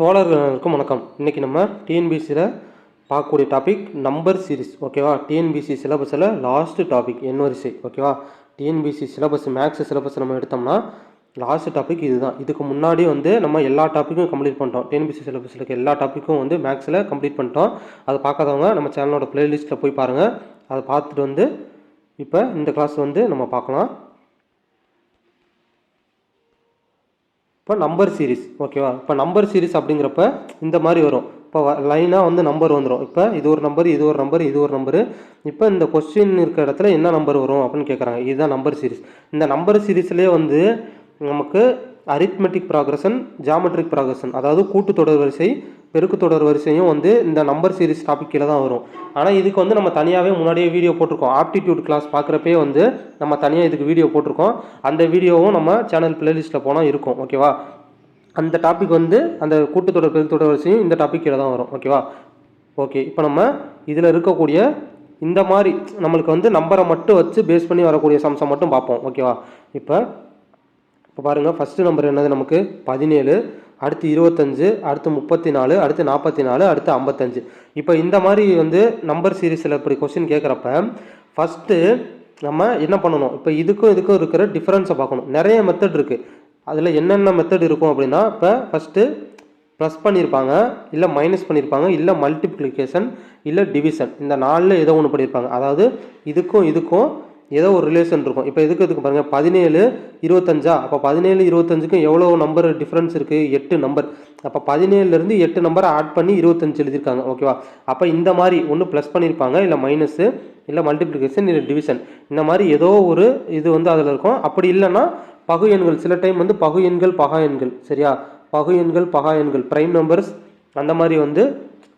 தோழர்களுக்கும் வணக்கம். இன்றைக்கி நம்ம டிஎன்பிசியில் பார்க்கக்கூடிய டாபிக் நம்பர் சீரிஸ் ஓகேவா டிஎன்பிசி சிலபஸில் லாஸ்ட்டு டாபிக் என் வரிசை ஓகேவா டிஎன்பிசி சிலபஸ் மேக்ஸ் சிலபஸ் நம்ம எடுத்தோம்னா லாஸ்ட் டாபிக் இதுதான். இதுக்கு முன்னாடி வந்து நம்ம எல்லா டாப்பிக்கும் கம்ப்ளீட் பண்ணிட்டோம். டிஎன்பிசி சிலபஸில் இருக்க எல்லா டாப்பிக்கும் வந்து மேக்ஸில் கம்ப்ளீட் பண்ணிட்டோம். அதை பார்க்காதவங்க நம்ம சேனலோட ப்ளேலிஸ்ட்டில் போய் பாருங்கள் அதை பார்த்துட்டு வந்து இப்போ இந்த கிளாஸ் வந்து நம்ம பார்க்கலாம். இப்போ நம்பர் சீரிஸ் ஓகேவா இப்போ நம்பர் சீரிஸ் அப்படிங்கிறப்ப இந்த மாதிரி வரும். இப்போ லைனாக வந்து நம்பர் வந்துடும் இப்போ இது ஒரு நம்பர் இது ஒரு நம்பர் இது ஒரு நம்பரு இப்போ இந்த கொஸ்டின் இருக்கிற இடத்துல என்ன நம்பர் வரும் அப்படின்னு கேட்குறாங்க இதுதான் நம்பர் சீரிஸ் இந்த நம்பர் சீரீஸ்லேயே வந்து நமக்கு அரித்மெட்டிக் ப்ராக்ரஷன் ஜாமெட்ரிக் ப்ராக்ரஷன் அதாவது கூட்டுத்தொடர் வரிசை பெருக்கு தொடர் வரிசையும் வந்து இந்த நம்பர் சீரிஸ் டாபிக் கீழே தான் வரும். ஆனால் இதுக்கு வந்து நம்ம தனியாகவே முன்னாடியே வீடியோ போட்டிருக்கோம். ஆப்டிடியூட் கிளாஸ் பார்க்குறப்பே வந்து நம்ம தனியாக இதுக்கு வீடியோ போட்டிருக்கோம். அந்த வீடியோவும் நம்ம சேனல் பிளேலிஸ்ட்டில் போனால் இருக்கும். ஓகேவா அந்த டாபிக் வந்து அந்த கூட்டுத்தொடர் பெருக்கு தொடர் வரிசையும் இந்த டாபிக் கீழே தான் வரும். ஓகேவா ஓகே இப்போ நம்ம இதில் இருக்கக்கூடிய இந்த மாதிரி நம்மளுக்கு வந்து நம்பரை மட்டும் வச்சு பேஸ் பண்ணி வரக்கூடிய சம்சம் மட்டும் பார்ப்போம். ஓகேவா இப்போ இப்போ பாருங்கள் ஃபஸ்ட்டு நம்பர் என்னது நமக்கு? பதினேழு அடுத்து இருபத்தஞ்சு அடுத்து முப்பத்தி நாலு அடுத்து நாற்பத்தி நாலு அடுத்து ஐம்பத்தஞ்சு. இப்போ இந்த மாதிரி வந்து நம்பர் சீரீஸில் இப்படி கொஸ்டின் கேட்குறப்ப ஃபஸ்ட்டு நம்ம என்ன பண்ணணும்? இப்போ இதுக்கும் இதுக்கும் இருக்கிற டிஃப்ரென்ஸை பார்க்கணும். நிறைய மெத்தட் இருக்குது அதில் என்னென்ன மெத்தட் இருக்கும் அப்படின்னா இப்போ ஃபஸ்ட்டு ப்ளஸ் பண்ணியிருப்பாங்க இல்லை மைனஸ் பண்ணியிருப்பாங்க இல்லை மல்டிப்ளிகேஷன் இல்லை டிவிஷன் இந்த நாலில் ஏதோ ஒன்று பண்ணியிருப்பாங்க அதாவது இதுக்கும் இதுக்கும் ஏதோ ஒரு ரிலேஷன் இருக்கும். இப்போ எதுக்கு இதுக்கு பாருங்கள் பதினேழு இருபத்தஞ்சா? அப்போ பதினேழு இருபத்தஞ்சுக்கும் எவ்வளோ நம்பர் டிஃப்ரென்ஸ் இருக்குது எட்டு நம்பர் அப்போ பதினேழுலேருந்து எட்டு நம்பரை ஆட் பண்ணி இருபத்தஞ்சு எழுதியிருக்காங்க. ஓகேவா அப்போ இந்த மாதிரி ஒன்று ப்ளஸ் பண்ணியிருப்பாங்க. இல்லை மைனஸு இல்லை மல்டிப்ளிகேஷன் இல்லை டிவிஷன் இந்த மாதிரி ஏதோ ஒரு இது வந்து அதில் இருக்கும். அப்படி இல்லைன்னா பகு எண்கள். சில டைம் வந்து பகு எண்கள் பகா எண்கள். சரியா? பகு எண்கள் பகா எண்கள். ப்ரைம் நம்பர்ஸ் அந்த மாதிரி வந்து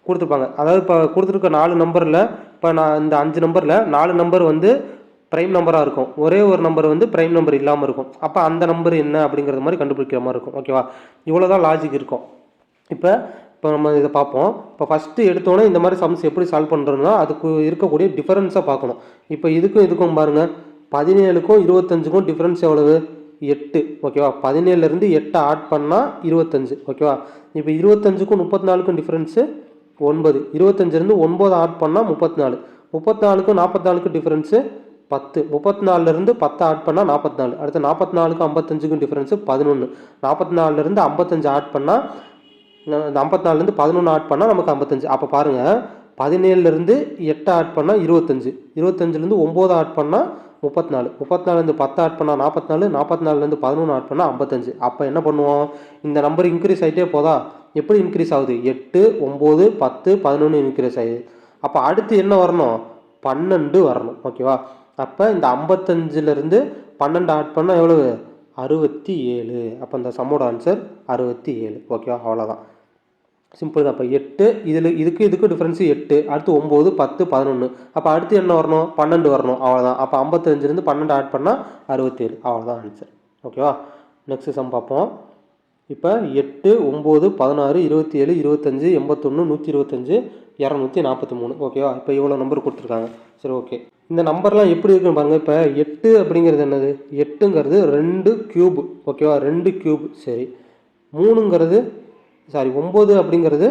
கொடுத்துருப்பாங்க. அதாவது இப்போ கொடுத்துருக்க நாலு நம்பரில் இப்போ நான் இந்த அஞ்சு நம்பரில் நாலு நம்பர் வந்து ப்ரைம் நம்பராக இருக்கும். ஒரே ஒரு நம்பர் வந்து ப்ரைம் நம்பர் இல்லாமல் இருக்கும். அப்போ அந்த நம்பர் என்ன அப்படிங்கிறது மாதிரி கண்டுபிடிக்கிற மாதிரி இருக்கும். ஓகேவா இவ்வளோ தான் லாஜிக் இருக்கும். இப்போ இப்போ நம்ம இதை பார்ப்போம். இப்போ ஃபஸ்ட்டு எடுத்தோன்னே இந்த மாதிரி சம்ஸ் எப்படி சால்வ் பண்ணுறோம்னா அதுக்கு இருக்கக்கூடிய டிஃபரன்ஸை பார்க்கணும். இப்போ இதுக்கும் இதுக்கும் பாருங்கள் பதினேழுக்கும் இருபத்தஞ்சுக்கும் டிஃப்ரென்ஸ் எவ்வளவு? எட்டு. ஓகேவா பதினேழுலேருந்து எட்டை ஆட் பண்ணால் இருபத்தஞ்சு. ஓகேவா இப்போ இருபத்தஞ்சுக்கும் முப்பத்தி நாலுக்கும் டிஃப்ரென்ஸு ஒன்பது இருபத்தஞ்சிலேருந்து ஒன்பது ஆட் பண்ணால் முப்பத்தி நாலு முப்பத்தி நாலுக்கும் நாற்பத்தி நாலுக்கும் டிஃப்ரென்ஸு பத்து முப்பத்தி நாலுலேருந்து பத்து ஆட் பண்ணால் நாற்பத்தி நாலு அடுத்து நாற்பத்தி நாலுக்கு ஐம்பத்தஞ்சுக்கும் டிஃப்ரென்ஸு பதினொன்று நாற்பத்தி நாலுலேருந்து ஐம்பத்தஞ்சு ஆட் பண்ணால் அந்த ஐம்பத்தி நாலுலேருந்து பதினொன்று ஆட் பண்ணால் நமக்கு ஐம்பத்தஞ்சு. அப்போ பாருங்கள் பதினேழுலேருந்து எட்டு ஆட் பண்ணால் இருபத்தஞ்சு. இருபத்தஞ்சிலேருந்து ஒம்பது ஆட் பண்ணால் முப்பத்தி நாலு முப்பத்தி நாலுலேருந்து பத்து ஆட் பண்ணால் நாற்பத்தி நாலு நாற்பத்தி நாலுலேருந்து பதினொன்று ஆட் பண்ணால் ஐம்பத்தஞ்சு. அப்போ என்ன பண்ணுவோம்? இந்த நம்பர் இன்க்ரீஸ் ஆகிட்டே போதா? எப்படி இன்க்ரீஸ் ஆகுது? எட்டு ஒம்பது பத்து பதினொன்று இன்க்ரீஸ் ஆகுது அப்போ அடுத்து என்ன வரணும்? பன்னெண்டு வரணும். ஓகேவா அப்போ இந்த ஐம்பத்தஞ்சிலேருந்து பன்னெண்டு ஆட் பண்ணால் எவ்வளவு? அறுபத்தி ஏழு. அப்போ இந்த சம்மோட ஆன்சர் அறுபத்தி ஏழு. ஓகேவா அவ்வளோதான் சிம்பிள் தான். இப்போ எட்டு இதில் இதுக்கு இதுக்கு டிஃப்ரென்ஸு எட்டு அடுத்து ஒம்பது பத்து பதினொன்று அப்போ அடுத்து என்ன வரணும்? பன்னெண்டு வரணும். அவ்வளோதான் அப்போ ஐம்பத்தஞ்சிலேருந்து பன்னெண்டு ஆட் பண்ணால் அறுபத்தேழு அவ்வளோதான் ஆன்சர் ஓகேவா நெக்ஸ்ட் சம் பார்ப்போம். இப்போ எட்டு ஒம்பது பதினாறு இருபத்தி ஏழு இருபத்தஞ்சி எண்பத்தொன்று நூற்றி இருபத்தஞ்சி இரநூத்தி நாற்பத்தி மூணு. ஓகேவா இப்போ இவ்வளோ நம்பர் கொடுத்துருக்காங்க. சரி ஓகே இந்த நம்பர்லாம் எப்படி இருக்குன்னு பாருங்கள் இப்போ எட்டு அப்படிங்கிறது என்னது? எட்டுங்கிறது ரெண்டு க்யூப் ஓகேவா ரெண்டு க்யூப் சரி. மூணுங்கிறது சாரி ஒம்பது அப்படிங்கிறது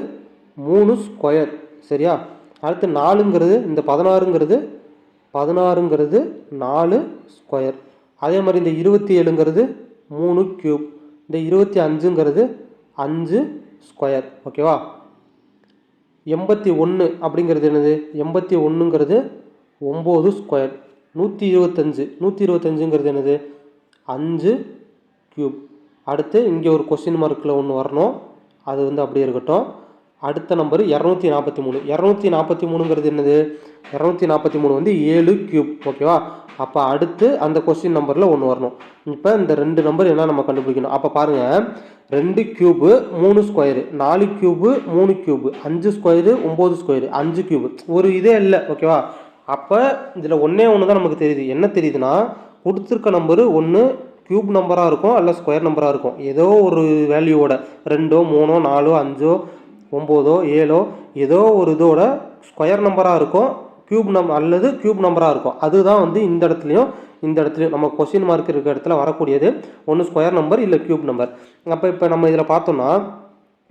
மூணு ஸ்கொயர் சரியா? அடுத்து நாலுங்கிறது இந்த பதினாறுங்கிறது பதினாறுங்கிறது நாலு ஸ்கொயர் அதே மாதிரி இந்த இருபத்தி ஏழுங்கிறது மூணு க்யூப் இந்த இருபத்தி அஞ்சுங்கிறது அஞ்சு ஸ்கொயர் ஓகேவா எண்பத்தி ஒன்று அப்படிங்கிறது என்னது? எண்பத்தி ஒன்றுங்கிறது ஒம்பது ஸ்கொயர் நூற்றி இருபத்தஞ்சு. நூற்றி இருபத்தஞ்சுங்கிறது என்னது? அஞ்சு க்யூப் அடுத்து இங்கே ஒரு கொஸ்டின் மார்க்கில் ஒன்று வரணும். அது வந்து அப்படியே இருக்கட்டும். அடுத்த நம்பர் இரநூத்தி நாற்பத்தி மூணு. இரநூத்தி நாற்பத்தி மூணுங்கிறது என்னது? இரநூத்தி நாற்பத்தி மூணு வந்து ஏழு க்யூப் ஓகேவா அப்போ அடுத்து அந்த கொஸ்டின் நம்பரில் ஒன்று வரணும். இப்போ இந்த ரெண்டு நம்பர் என்ன நம்ம கண்டுபிடிக்கணும். அப்போ பாருங்கள் ரெண்டு க்யூபு மூணு ஸ்கொயரு நாலு க்யூபு மூணு க்யூபு அஞ்சு ஸ்கொயரு ஒம்பது ஸ்கொயரு அஞ்சு க்யூபு ஒரு இதே இல்லை. ஓகேவா அப்போ இதில் ஒன்றே ஒன்று தான் நமக்கு தெரியுது. என்ன தெரியுதுன்னா கொடுத்துருக்க நம்பரு ஒன்று க்யூப் நம்பராக இருக்கும் அல்ல ஸ்கொயர் நம்பராக இருக்கும். ஏதோ ஒரு வேல்யூவோட ரெண்டோ மூணோ நாலோ அஞ்சோ ஒம்போதோ ஏழோ ஏதோ ஒரு இதோட ஸ்கொயர் நம்பராக இருக்கும் க்யூப் நம் அல்லது க்யூப் நம்பராக இருக்கும். அதுதான் வந்து இந்த இடத்துலையும் இந்த இடத்துலையும் நம்ம கொஸ்டின் மார்க் இருக்கிற இடத்துல வரக்கூடியது. ஒன்று ஸ்கொயர் நம்பர் இல்லை க்யூப் நம்பர் அப்போ இப்போ நம்ம இதில் பார்த்தோம்னா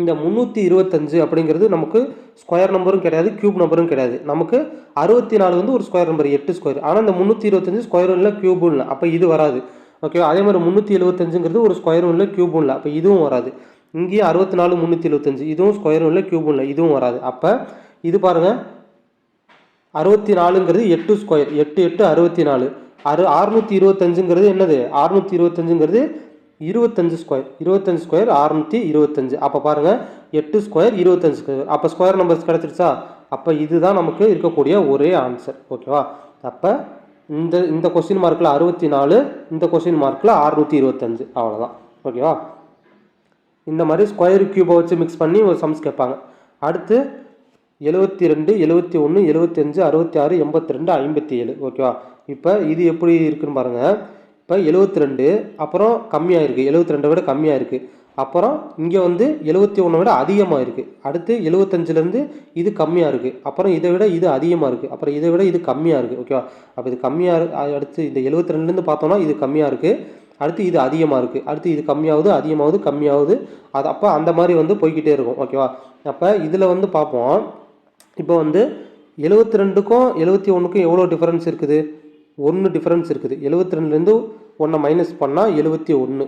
இந்த முந்நூற்றி இருபத்தஞ்சு அப்படிங்கிறது நமக்கு ஸ்கொயர் நம்பரும் கிடையாது கியூப் நம்பரும் கிடையாது. நமக்கு அறுபத்தி நாலு வந்து ஒரு ஸ்கொயர் நம்பர் எட்டு ஸ்கொயர் ஆனால் இந்த முந்நூற்றி இருபத்தஞ்சு ஸ்கொயரும் இல்லை கியூபும் இல்லை. அப்போ இது வராது. ஓகேவா அதே மாதிரி முந்நூற்றி எழுபத்தஞ்சுங்கிறது ஒரு ஸ்கொயரும் இல்லை கியூபும் இல்லை. அப்போ இதுவும் வராது. இங்கேயும் அறுபத்தி நாலு முந்நூற்றி எழுபத்தஞ்சு. இதுவும் ஸ்கொயரும் இல்லை கியூபும் இல்லை. இதுவும் வராது. அப்போ இது பாருங்கள் அறுபத்தி நாலுங்கிறது எட்டு ஸ்கொயர் எட்டு எட்டு அறுபத்தி நாலு அறு அறுநூற்றி இருபத்தஞ்சுங்கிறது என்னது? அறுநூற்றி இருபத்தஞ்சுங்கிறது இருபத்தஞ்சு ஸ்கொயர் இருபத்தஞ்சு ஸ்கொயர் அறுநூற்றி இருபத்தஞ்சு. அப்போ பாருங்கள் எட்டு ஸ்கொயர் இருபத்தஞ்சு ஸ்கொயர் அப்போ ஸ்கொயர் நம்பர்ஸ் கிடச்சிருச்சா? அப்போ இதுதான் நமக்கு இருக்கக்கூடிய ஒரே ஆன்சர் ஓகேவா அப்போ இந்த இந்த கொஸ்டின் மார்க்கில் அறுபத்தி நாலு இந்த கொஸ்டின் மார்க்கில் அறுநூற்றி இருபத்தஞ்சு. அவ்வளோதான் ஓகேவா இந்த மாதிரி ஸ்கொயர் கியூபை வச்சு மிக்ஸ் பண்ணி ஒரு சம்ஸ் கேட்பாங்க. அடுத்து எழுபத்தி ரெண்டு எழுபத்தி ஒன்று எழுபத்தஞ்சு அறுபத்தி ஆறு எண்பத்தி ரெண்டு ஐம்பத்தி ஏழு ஓகேவா இப்போ இது எப்படி இருக்குன்னு பாருங்கள் இப்போ எழுபத்தி ரெண்டு அப்புறம் கம்மியாக இருக்குது எழுபத்தி ரெண்டை விட கம்மியாக இருக்குது அப்புறம் இங்கே வந்து எழுபத்தி ஒன்றை விட அதிகமாக இருக்குது அடுத்து எழுபத்தஞ்சிலேருந்து இது கம்மியாக இருக்குது அப்புறம் இதை விட இது அதிகமாக இருக்குது அப்புறம் இதை விட இது கம்மியாக இருக்குது ஓகேவா? அப்போ இது கம்மியாக இருக்கு அடுத்து இந்த எழுபத்தி ரெண்டுலேருந்து பார்த்தோம்னா இது கம்மியாக இருக்குது அடுத்து இது அதிகமாக இருக்குது அடுத்து இது கம்மியாகுது அதிகமாகுது கம்மியாகுது. அது அப்போ அந்த மாதிரி வந்து போய்கிட்டே இருக்கும். ஓகேவா? அப்போ இதில் வந்து பார்ப்போம். இப்போ வந்து எழுபத்தி ரெண்டுக்கும் எழுபத்தி ஒன்றுக்கும் எவ்வளோ டிஃப்ரென்ஸ் இருக்குது? ஒன்று டிஃப்ரென்ஸ் இருக்குது. எழுபத்தி ரெண்டுலேருந்து ஒன்றை மைனஸ் பண்ணால் எழுபத்தி ஒன்று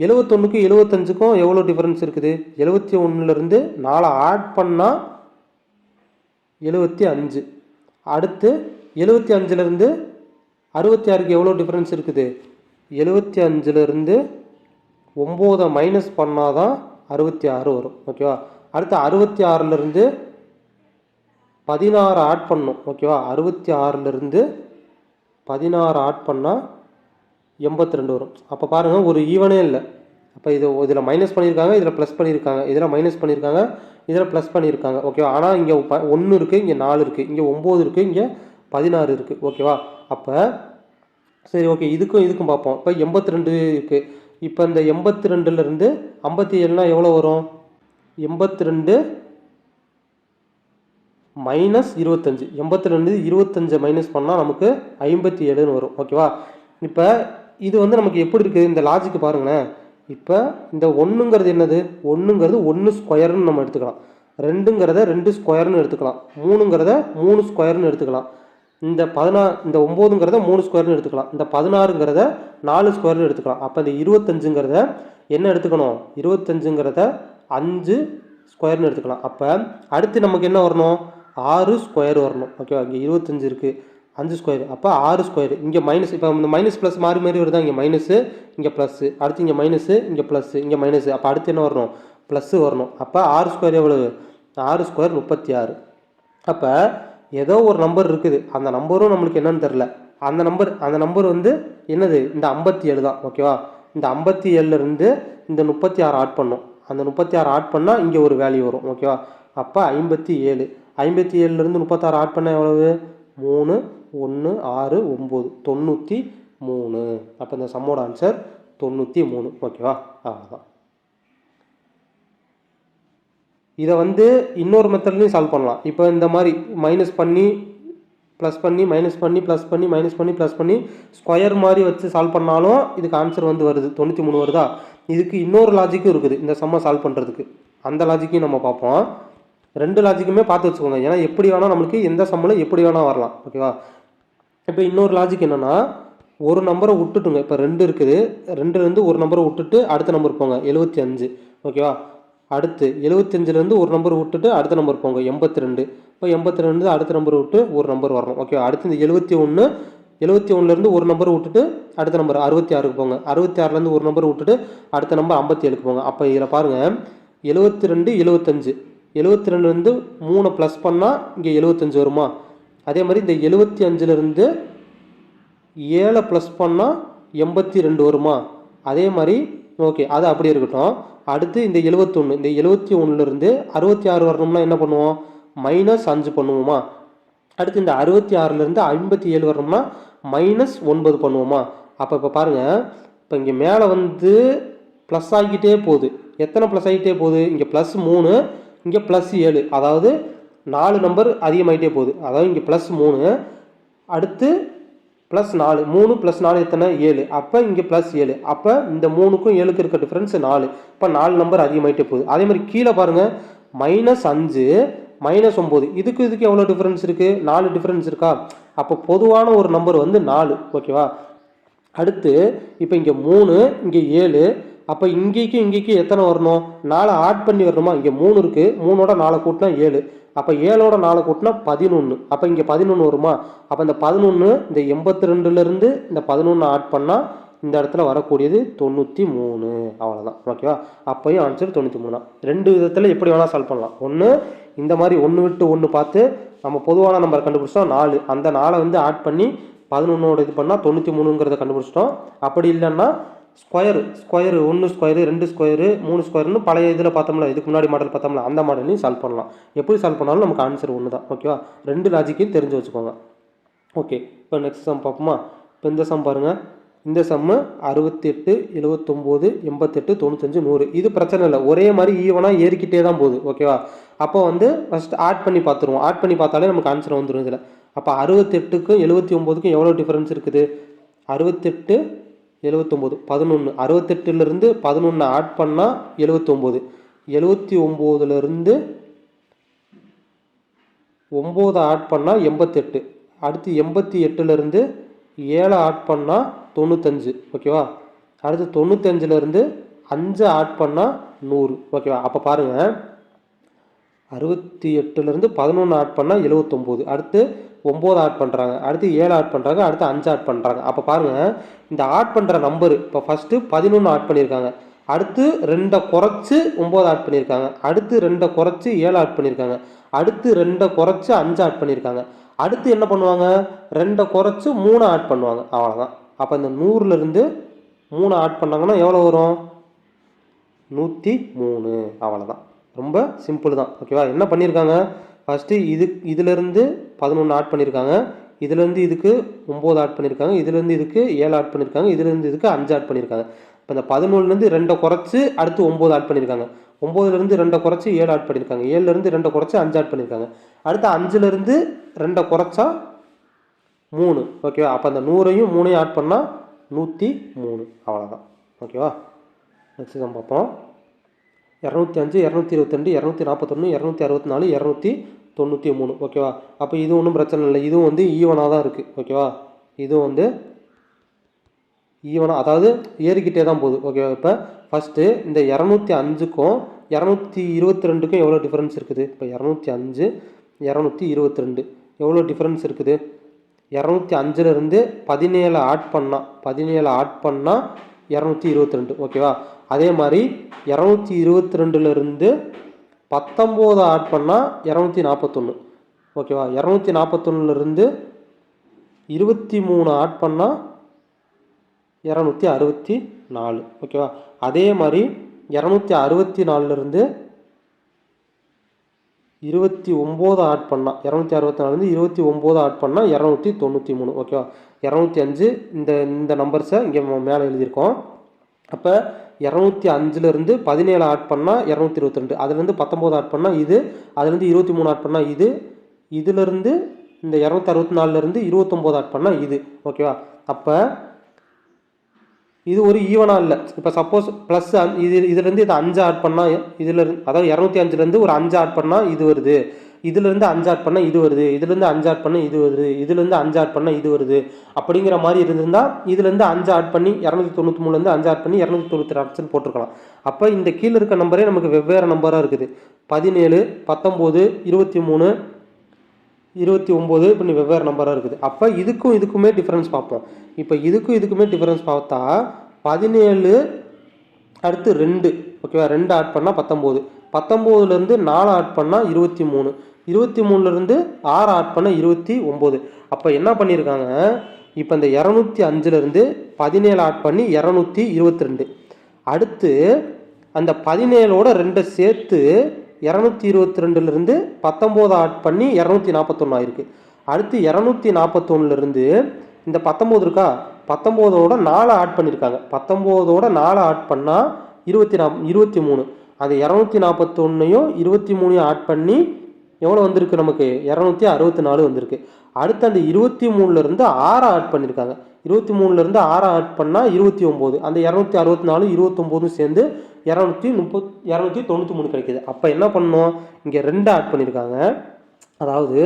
எழுபத்தொன்றுக்கு எழுபத்தஞ்சுக்கும் எவ்வளோ டிஃப்ரென்ஸ் இருக்குது? எழுபத்தி ஒன்றுலேருந்து நாலை ஆட் பண்ணால் எழுபத்தி அஞ்சு அடுத்து எழுபத்தி அஞ்சுலேருந்து அறுபத்தி ஆறுக்கு எவ்வளோ டிஃப்ரென்ஸ் இருக்குது? எழுபத்தி அஞ்சுலேருந்து ஒம்போதை மைனஸ் பண்ணால் தான் அறுபத்தி ஆறு வரும் ஓகேவா அடுத்து அறுபத்தி ஆறுலேருந்து பதினாறு ஆட் பண்ணும் ஓகேவா அறுபத்தி ஆறுலேருந்து பதினாறு ஆட் பண்ணால் எண்பத்தி ரெண்டு வரும். அப்போ பாருங்கள் ஒரு ஈவனே இல்லை. அப்போ இது இதில் மைனஸ் பண்ணியிருக்காங்க இதில் ப்ளஸ் பண்ணியிருக்காங்க இதில் மைனஸ் பண்ணியிருக்காங்க இதில் ப்ளஸ் பண்ணியிருக்காங்க ஓகேவா ஆனால் இங்கே ப ஒன்று இருக்குது இங்கே நாலு இருக்குது இங்கே ஒம்பது இருக்குது இங்கே பதினாறு இருக்குது ஓகேவா அப்போ சரி ஓகே இதுக்கும் இதுக்கும் பார்ப்போம். இப்போ எண்பத்தி ரெண்டு இருக்குது இப்போ இந்த எண்பத்தி ரெண்டுலேருந்து ஐம்பத்தி ஏழுனா எவ்வளோ வரும்? எண்பத்தி ரெண்டு மைனஸ் இருபத்தஞ்சு. எண்பத்தி ரெண்டு இருபத்தஞ்சை மைனஸ் பண்ணால் நமக்கு ஐம்பத்தி ஏழுன்னு வரும் ஓகேவா இப்போ இது வந்து நமக்கு எப்படி இருக்குது இந்த லாஜிக்கு பாருங்களேன். இப்போ இந்த ஒன்றுங்கிறது என்னது? ஒன்றுங்கிறது ஒன்று ஸ்கொயர்னு நம்ம எடுத்துக்கலாம். ரெண்டுங்கிறத ரெண்டு ஸ்கொயர்னு எடுத்துக்கலாம். மூணுங்கிறத மூணு ஸ்கொயர்னு எடுத்துக்கலாம். இந்த பதினா இந்த ஒம்போதுங்கிறத மூணு ஸ்கொயர்னு எடுத்துக்கலாம். இந்த பதினாறுங்கிறத நாலு ஸ்கொயர்னு எடுத்துக்கலாம். அப்போ இந்த இருபத்தஞ்சுங்கிறத என்ன எடுத்துக்கணும்? இருபத்தஞ்சுங்கிறத அஞ்சு ஸ்கொயர்னு எடுத்துக்கலாம். அப்போ அடுத்து நமக்கு என்ன வரணும்? ஆறு ஸ்கொயர் வரணும். ஓகேவா இங்கே இருபத்தஞ்சு இருக்குது அஞ்சு ஸ்கொயர் அப்போ ஆறு ஸ்கொயர் இங்கே மைனஸ் இப்போ இந்த மைனஸ் ப்ளஸ் மாறி மாறி வருதா? இங்கே மைனஸு இங்கே ப்ளஸ்ஸு அடுத்து இங்கே மைனஸு இங்கே ப்ளஸ்ஸு இங்கே மைனஸு அப்போ அடுத்து என்ன வரணும்? ப்ளஸ்ஸு வரணும். அப்போ ஆறு ஸ்கொயர் எவ்வளவு? ஆறு ஸ்கொயர் முப்பத்தி ஆறு அப்போ ஏதோ ஒரு நம்பர் இருக்குது. அந்த நம்பரும் நம்மளுக்கு என்னன்னு தெரில அந்த நம்பர் அந்த நம்பர் வந்து என்னது? இந்த ஐம்பத்தி ஏழு தான் ஓகேவா இந்த ஐம்பத்தி ஏழுலேருந்து இந்த முப்பத்தி ஆறு ஆட் பண்ணும். அந்த முப்பத்தி ஆறு ஆட் பண்ணால் இங்கே ஒரு வேல்யூ வரும். ஓகேவா அப்போ ஐம்பத்தி ஏழு ஐம்பத்தி ஏழுலேருந்து முப்பத்தாறு ஆட் பண்ண எவ்வளவு? மூணு ஒன்று ஆறு ஒம்பது. தொண்ணூற்றி மூணு. அப்போ இந்த சம்மோட ஆன்சர் தொண்ணூற்றி மூணு. ஓகேவா அவ்வளோதான் இதை வந்து இன்னொரு மெத்தட்லையும் சால்வ் பண்ணலாம். இப்போ இந்த மாதிரி மைனஸ் பண்ணி ப்ளஸ் பண்ணி மைனஸ் பண்ணி ப்ளஸ் பண்ணி மைனஸ் பண்ணி ப்ளஸ் பண்ணி ஸ்கொயர் மாதிரி வச்சு சால்வ் பண்ணாலும் இதுக்கு ஆன்சர் வந்து வருது. தொண்ணூற்றி மூணு வருதா? இதுக்கு இன்னொரு லாஜிக்கும் இருக்குது. இந்த சம்மை சால்வ் பண்ணுறதுக்கு அந்த லாஜிக்கையும் நம்ம பார்ப்போம். ரெண்டு லாஜிக்குமே பார்த்து வச்சுக்கோங்க. ஏன்னா எப்படி வேணால் நம்மளுக்கு எந்த சம்மில் எப்படி வேணால் வரலாம். ஓகேவா இப்போ இன்னொரு லாஜிக் என்னென்னா ஒரு நம்பரை விட்டுட்டுங்க. இப்போ ரெண்டு இருக்குது. ரெண்டுலேருந்து ஒரு நம்பரை விட்டுட்டு அடுத்த நம்பர் போங்க. எழுபத்தி அஞ்சு. ஓகேவா அடுத்து எழுபத்தஞ்சிலேருந்து ஒரு நம்பர் விட்டுட்டு அடுத்த நம்பர் போங்க. எண்பத்தி ரெண்டு. இப்போ எண்பத்தி ரெண்டு அடுத்த நம்பர் விட்டு ஒரு நம்பர் வரணும். ஓகேவா அடுத்து இந்த எழுபத்தி ஒன்று எழுபத்தி ஒன்றுலேருந்து ஒரு நம்பர் விட்டுட்டு அடுத்த நம்பர் அறுபத்தி ஆறுக்கு போங்க. அறுபத்தி ஆறுலேருந்து ஒரு நம்பர் விட்டுட்டு அடுத்த நம்பர் ஐம்பத்தி ஏழுக்கு போங்க. அப்போ இதில் பாருங்கள் எழுபத்தி ரெண்டு எழுபத்தஞ்சு எழுபத்தி ரெண்டுலேருந்து மூணை ப்ளஸ் பண்ணால் இங்கே எழுபத்தஞ்சு வருமா? அதே மாதிரி இந்த எழுபத்தி அஞ்சுலேருந்து ஏழை ப்ளஸ் பண்ணால் எண்பத்தி ரெண்டு வருமா? அதே மாதிரி ஓகே அது அப்படி இருக்கட்டும். அடுத்து இந்த எழுபத்தொன்று இந்த எழுபத்தி ஒன்றுலேருந்து அறுபத்தி ஆறு வரணும்னா என்ன பண்ணுவோம்? மைனஸ் அஞ்சு பண்ணுவோமா? அடுத்து இந்த அறுபத்தி ஆறுலேருந்து ஐம்பத்தி ஏழு வரணும்னா மைனஸ் ஒன்பது பண்ணுவோமா? அப்போ இப்போ பாருங்கள் இப்போ இங்கே மேலே வந்து ப்ளஸ் ஆகிக்கிட்டே போகுது. எத்தனை ப்ளஸ் ஆகிட்டே போகுது? இங்கே ப்ளஸ் மூணு இங்கே ப்ளஸ் ஏழு. அதாவது நாலு நம்பர் அதிகமாகிட்டே போகுது. அதாவது இங்கே ப்ளஸ் மூணு. அடுத்து ப்ளஸ் நாலு. மூணு ப்ளஸ் நாலு எத்தனை? ஏழு. அப்போ இங்கே ப்ளஸ் ஏழு. அப்போ இந்த மூணுக்கும் ஏழுக்கு இருக்க டிஃப்ரென்ஸ் நாலு. இப்போ நாலு நம்பர் அதிகமாகிட்டே போகுது. அதே மாதிரி கீழே பாருங்கள் மைனஸ் அஞ்சு மைனஸ் ஒம்பது இதுக்கு இதுக்கு எவ்வளோ டிஃப்ரென்ஸ் இருக்குது நாலு டிஃப்ரென்ஸ் இருக்கா? அப்போ பொதுவான ஒரு நம்பர் வந்து நாலு. ஓகேவா அடுத்து இப்போ இங்கே மூணு இங்கே ஏழு அப்போ இங்கேக்கும் இங்கேக்கும் எத்தனை வரணும்? நாலு ஆட் பண்ணி வரணுமா? இங்கே மூணு இருக்குது மூணோட நாலு கூட்டினா ஏழு. அப்போ ஏழோட நாலு கூட்டினா பதினொன்று அப்போ இங்கே பதினொன்று வருமா? அப்போ இந்த பதினொன்று இந்த எண்பத்தி ரெண்டுலேருந்து இந்த பதினொன்று ஆட் பண்ணால் இந்த இடத்துல வரக்கூடியது தொண்ணூற்றி மூணு அவ்வளோதான் ஓகேவா அப்போயும் ஆன்சர் தொண்ணூற்றி மூணு தான். ரெண்டு விதத்தில் எப்படி வேணால் சால்வ் பண்ணலாம். ஒன்று இந்த மாதிரி ஒன்று விட்டு ஒன்று பார்த்து நம்ம பொதுவான நம்பர் கண்டுபிடிச்சோம் நாலு. அந்த நாளை வந்து ஆட் பண்ணி பதினொன்னோட இது பண்ணால் தொண்ணூற்றி மூணுங்கிறத கண்டுபிடிச்சிட்டோம். அப்படி இல்லைன்னா ஸ்கொயரு ஸ்கொயரு ஒன்று ஸ்கொயரு ரெண்டு ஸ்கொயரு மூணு ஸ்கொயர்னு பழைய இதில் பார்த்தோம்ல இதுக்கு முன்னாடி மாடல் பார்த்தோம்ல அந்த மாடலையும் சால்வ் பண்ணலாம். எப்படி சால்வ் பண்ணாலும் நமக்கு ஆன்சர் ஒன்று தான் ஓகேவா ரெண்டு லாஜிக்கையும் தெரிஞ்சு வச்சுக்கோங்க. ஓகே இப்போ நெக்ஸ்ட் சம் பார்ப்போமா? இப்போ இந்த சம் பாருங்கள் இந்த சம்மு அறுபத்தெட்டு எழுபத்தொம்போது எண்பத்தெட்டு தொண்ணூத்தஞ்சு நூறு. இது பிரச்சனை இல்லை. ஒரே மாதிரி ஈவனாக ஏறிக்கிட்டே தான் போகுது ஓகேவா அப்போ வந்து ஃபஸ்ட் ஆட் பண்ணி பார்த்துருவோம். ஆட் பண்ணி பார்த்தாலே நமக்கு ஆன்சர் வந்துடும் இதில். அப்போ அறுபத்தெட்டுக்கும் எழுபத்தி ஒம்போதுக்கும் எவ்வளோ டிஃப்ரென்ஸ் இருக்குது? அறுபத்தெட்டு எழுவத்தொம்போது பதினொன்று அறுபத்தெட்டுலேருந்து பதினொன்று ஆட் பண்ணால் எழுவத்தொம்போது. எழுவத்தி ஒம்போதுலேருந்து ஒம்பது ஆட் பண்ணால் எண்பத்தெட்டு. அடுத்து எண்பத்தி எட்டுலேருந்து ஏழை ஆட் பண்ணால் தொண்ணூத்தஞ்சு ஓகேவா அடுத்து தொண்ணூத்தஞ்சுலேருந்து அஞ்சு ஆட் பண்ணால் நூறு ஓகேவா அப்போ பாருங்கள் அறுபத்தி எட்டுலேருந்து பதினொன்று ஆட் பண்ணால் எழுவத்தொம்போது. அடுத்து ஒம்பது ஆட் பண்ணுறாங்க அடுத்து ஏழு ஆட் பண்ணுறாங்க அடுத்து அஞ்சு ஆட் பண்ணுறாங்க அப்போ பாருங்கள் இந்த ஆட் பண்ணுற நம்பரு இப்போ ஃபஸ்ட்டு பதினொன்று ஆட் பண்ணியிருக்காங்க அடுத்து ரெண்டை குறைச்சி ஒம்பது ஆட் பண்ணியிருக்காங்க அடுத்து ரெண்டை குறைச்சி ஏழு ஆட் பண்ணியிருக்காங்க அடுத்து ரெண்டை குறைச்சி அஞ்சு ஆட் பண்ணியிருக்காங்க அடுத்து என்ன பண்ணுவாங்க? ரெண்டை குறைச்சி மூணு ஆட் பண்ணுவாங்க. அவ்வளோதான் அப்போ இந்த நூறுலேருந்து மூணு ஆட் பண்ணாங்கன்னா எவ்வளோ வரும்? நூற்றி மூணு. அவ்வளோதான் ரொம்ப சிம்பிள் தான். ஓகேவா என்ன பண்ணியிருக்காங்க ஃபஸ்ட்டு இது இதிலேருந்து பதினொன்று ஆட் பண்ணியிருக்காங்க இதுலேருந்து இதுக்கு ஒம்பது ஆட் பண்ணியிருக்காங்க இதுலேருந்து இதுக்கு ஏழு ஆட் பண்ணியிருக்காங்க இதுலேருந்து இதுக்கு அஞ்சு ஆட் பண்ணியிருக்காங்க இப்போ இந்த பதினொன்றுலேருந்து ரெண்டை குறைச்சி அடுத்து ஒம்பது ஆட் பண்ணியிருக்காங்க ஒம்போதுலேருந்து ரெண்டை குறைச்சி ஏழு ஆட் பண்ணியிருக்காங்க ஏழுலேருந்து ரெண்டை குறைச்சி அஞ்சு ஆட் பண்ணியிருக்காங்க அடுத்து அஞ்சுலேருந்து ரெண்டை குறைச்சா மூணு. ஓகேவா அப்போ அந்த நூறையும் மூணையும் ஆட் பண்ணால் நூற்றி மூணு. அவ்வளோதான் ஓகேவா நெக்ஸ்ட் தான் பார்ப்போம். இரநூத்தி அஞ்சு இரநூத்தி இருபத்தெண்டு இரநூத்தி நாற்பத்தொன்று இரநூத்தி அறுபத்தி நாலு இரநூத்தி தொண்ணூற்றி மூணு ஓகேவா அப்போ இது ஒன்றும் பிரச்சனை இல்லை. இதுவும் வந்து ஈவனாக தான் இருக்குது ஓகேவா இதுவும் வந்து ஈவனாக அதாவது ஏறிக்கிட்டே தான் போகுது ஓகேவா இப்போ ஃபஸ்ட்டு இந்த இரநூத்தி அஞ்சுக்கும் இரநூத்தி இருபத்தி ரெண்டுக்கும் எவ்வளோ டிஃப்ரென்ஸ் இருக்குது? இப்போ இரநூத்தி அஞ்சு இரநூத்தி இருபத்தி ரெண்டு எவ்வளோ டிஃப்ரென்ஸ் இருக்குது? இரநூத்தி அஞ்சுலேருந்து பதினேழு ஆட் பண்ணால் பதினேழு ஆட் பண்ணால் இரநூத்தி இருபத்தி ரெண்டு ஓகேவா அதே மாதிரி இரநூத்தி இருபத்தி ரெண்டுலேருந்து பத்தொம்போது ஆட் பண்ணால் இரநூத்தி நாற்பத்தொன்று ஓகேவா இரநூத்தி நாற்பத்தொன்னுலேருந்து இருபத்தி மூணு ஆட் பண்ணால் இரநூத்தி அறுபத்தி நாலு ஓகேவா அதே மாதிரி இரநூத்தி அறுபத்தி நாலுலேருந்து இருபத்தி ஒம்பது ஆட் பண்ணால் இரநூத்தி அறுபத்தி நாலுலேருந்து இருபத்தி ஒம்பது ஆட் பண்ணால் இரநூத்தி தொண்ணூற்றி மூணு ஓகேவா இரநூத்தி அஞ்சு இந்த இந்த நம்பர்ஸை இங்கே மேலே எழுதியிருக்கோம். அப்போ இரநூத்தி அஞ்சுலேருந்து பதினேழு ஆட் பண்ணால் இரநூத்தி இருபத்தி ரெண்டு. அதுலேருந்து பத்தொம்போது ஆட் பண்ணால் இது அதுலேருந்து இருபத்தி மூணு ஆட் பண்ணால் இது இதுலேருந்து இந்த இரநூத்தி அறுபத்தி நாலுலேருந்து இருபத்தொம்போது ஆட் பண்ணால் இது. ஓகேவா அப்போ இது ஒரு ஈவனாக இல்லை. இப்போ சப்போஸ் ப்ளஸ் இது இதுலேருந்து இது அஞ்சு ஆட் பண்ணால் இதில் அதாவது இரநூத்தி அஞ்சுலேருந்து ஒரு அஞ்சு ஆட் பண்ணால் இது வருது. இதுலேருந்து அஞ்சாட் பண்ணால் இது வருது இதுலேருந்து அஞ்சாட் பண்ணால் இது வருது இதுலேருந்து அஞ்சாட் பண்ணால் இது வருது அப்படிங்கிற மாதிரி இருந்திருந்தால் இதுலேருந்து அஞ்சு ஆட் பண்ணி இரநூத்தி தொண்ணூற்றி மூணுலேருந்து அஞ்சு ஆட் பண்ணி இரநூத்தி தொண்ணூற்றி ஆப்ஷன் போட்டிருக்கலாம். அப்போ இந்த கீழே இருக்க நம்பரே நமக்கு வெவ்வேறு நம்பராக இருக்குது. பதினேழு பத்தொம்போது இருபத்தி மூணு இருபத்தி ஒம்பது இப்படி வெவ்வேறு நம்பராக இருக்குது. அப்போ இதுக்கும் இதுக்குமே டிஃப்ரென்ஸ் பார்ப்போம். இப்போ இதுக்கும் இதுக்குமே டிஃப்ரென்ஸ் பார்த்தா பதினேழு அடுத்து ரெண்டு ஓகேவா ரெண்டு ஆட் பண்ணால் பத்தொம்போது. பத்தொம்போதுலேருந்து நாலு ஆட் பண்ணால் இருபத்தி மூணு. இருபத்தி மூணுலேருந்து ஆறு ஆட் பண்ண இருபத்தி ஒம்பது. அப்போ என்ன பண்ணியிருக்காங்க இப்போ இந்த இரநூத்தி அஞ்சுலேருந்து பதினேழு ஆட் பண்ணி இரநூத்தி இருபத்தி ரெண்டு. அடுத்து அந்த பதினேழோட ரெண்டை சேர்த்து இரநூத்தி இருபத்தி ரெண்டுலேருந்து பத்தொம்போது ஆட் பண்ணி இரநூத்தி நாற்பத்தொன்று ஆயிருக்கு. அடுத்து இரநூத்தி நாற்பத்தொன்னுலேருந்து இந்த பத்தொம்போது இருக்கா? பத்தொம்போதோட நாலு ஆட் பண்ணியிருக்காங்க பத்தொம்போதோட நாலு ஆட் பண்ணால் இருபத்தி நா இருபத்தி மூணு. அது இரநூத்தி நாற்பத்தொன்னையும் இருபத்தி மூணையும் ஆட் பண்ணி எவ்வளோ வந்திருக்கு நமக்கு? இரநூத்தி அறுபத்தி நாலு வந்திருக்கு. அடுத்து அந்த இருபத்தி மூணுலேருந்து ஆறை ஆட் பண்ணியிருக்காங்க இருபத்தி மூணுலேருந்து ஆறை ஆட் பண்ணால் இருபத்தி ஒம்பது. அந்த இரநூத்தி அறுபத்தி நாலு இருபத்தொம்போதும் சேர்ந்து இரநூத்தி முப்பத் இரநூத்தி தொண்ணூற்றி மூணு கிடைக்குது. அப்போ என்ன பண்ணோம் இங்கே ரெண்டு ஆட் பண்ணியிருக்காங்க அதாவது